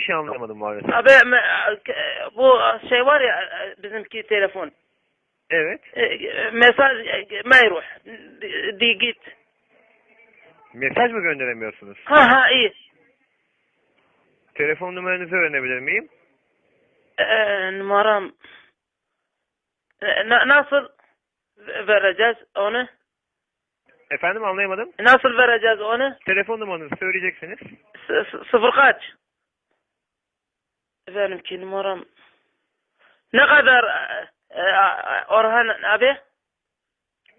Bir şey anlamadım maalesef. Abi e, bu şey var ya e, bizimki telefon. Evet. E, Mesaj meyruh. Di- git. Mesaj mı gönderemiyorsunuz? Ha ha iyi. Telefon numaranızı öğrenebilir miyim? E, numaram na- nasıl vereceğiz onu? Efendim anlayamadım. Nasıl vereceğiz onu? Telefon numaranızı söyleyeceksiniz. S- sıfır kaç? Benimki numaram. Ne kadar e, e, Orhan abi?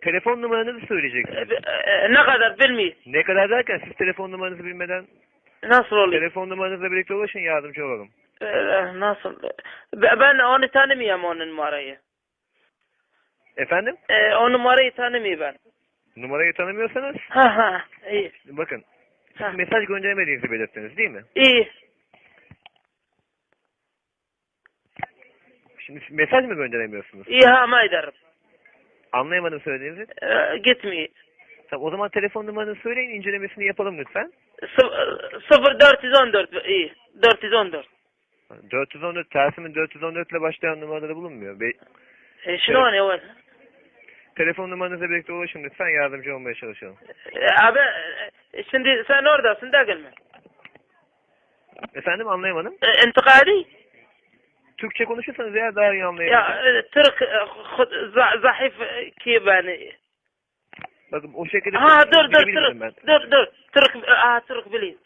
Telefon numaranızı E, söyleyeceksiniz. e, ne kadar bilmiyor. Ne kadar derken siz telefon numaranızı bilmeden Nasıl oluyor? telefon numaranızla birlikte ulaşın yardımcı olalım. E, nasıl? Be- Ben onu tanımıyorum o numarayı. Efendim? E, o numarayı tanımıyorum ben. Numarayı tanımıyorsanız Ha ha iyi. bakın Ha. mesaj gönderemediğinizi belirttiniz değil mi? İyi. Şimdi siz mesaj mı gönderemiyorsunuz? Ha ederim. Anlayamadım söylediğinizi. E, gitmiyor. Tamam, o zaman telefon numaranızı söyleyin incelemesini yapalım lütfen. Sıfır 414 iyi. 414. 414 tersimin 414 ile başlayan numaraları bulunmuyor. Be E, şunu ne var? telefon numaranızla birlikte ulaşın lütfen yardımcı olmaya çalışalım. E, abi e, şimdi sen oradasın değil mi? Efendim anlayamadım. E, intikali? Türkçe konuşursanız eğer daha iyi anlayabilirsiniz. Ya e, Türk e, khud- za- zahif e, ki beni. Bakın o şekilde Ha dur dur bilebilirim Türk. Dur dur. Türk ha Türk bileyim.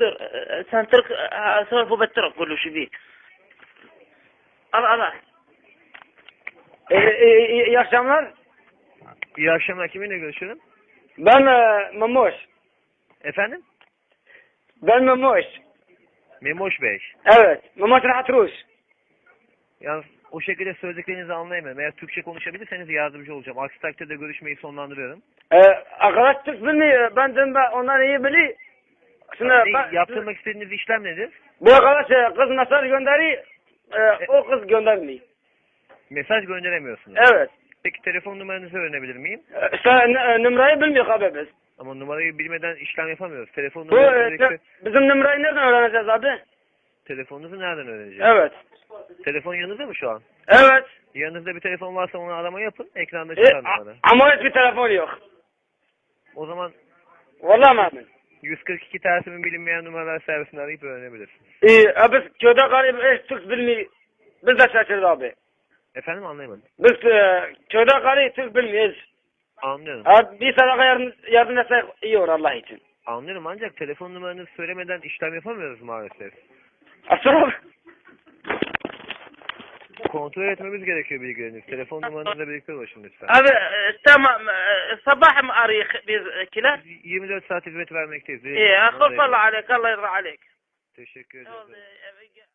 Dur e, sen Türk e, سوف بالترك كله شو بيك الله الله E, e, iyi akşamlar. İyi akşamlar kiminle görüşüyorum? Ben e, Memoş. Efendim? Ben Memoş. Memoş Bey. Evet. Memoş Rahat Rus. Yalnız o şekilde söylediklerinizi anlayamıyorum. Eğer Türkçe konuşabilirseniz yardımcı olacağım. Aksi takdirde görüşmeyi sonlandırıyorum. E, arkadaş Türk bilmiyor. Ben de ondan iyi biliyor. Şimdi Ne- ben, yaptırmak istediğiniz işlem nedir? bu arkadaş e, kız mesaj gönderiyor. E, o kız göndermiyor. Mesaj gönderemiyorsunuz. Evet. Peki telefon numaranızı öğrenebilir miyim? E, sen e, numarayı bilmiyor abi biz. Ama numarayı bilmeden işlem yapamıyoruz. Telefon Bu numaranızla e, te- bizim numarayı nereden öğreneceğiz abi? telefonunuzu nereden öğreneceğiz? Evet. Telefon yanınızda mı şu an? Evet. Yanınızda bir telefon varsa onu arama yapın. Ekranda E, çıkar a- numara. ama hiçbir telefon yok. O zaman Vallahi mi? 142 tersimin bilinmeyen numaralar servisini arayıp öğrenebilirsiniz. İyi. E, biz köyde garip hiç Türk bilmiyor. Biz de şaşırdık abi. Efendim anlayamadım. Biz e, köyde garip Türk bilmiyoruz. Anlıyorum. Eğer bir sadaka yardım, yardım etsek iyi olur Allah için. Anlıyorum ancak telefon numaranızı söylemeden işlem yapamıyoruz maalesef. Aslan Kontrol etmemiz gerekiyor bilgileriniz. Telefon numaranızla birlikte ulaşın lütfen. Abi e, tamam e, sabah mı arayık biz e, 24 saat hizmet vermekteyiz. İyi, Direkt- hoşçakal aleyk, Allah. Teşekkür ederim. E,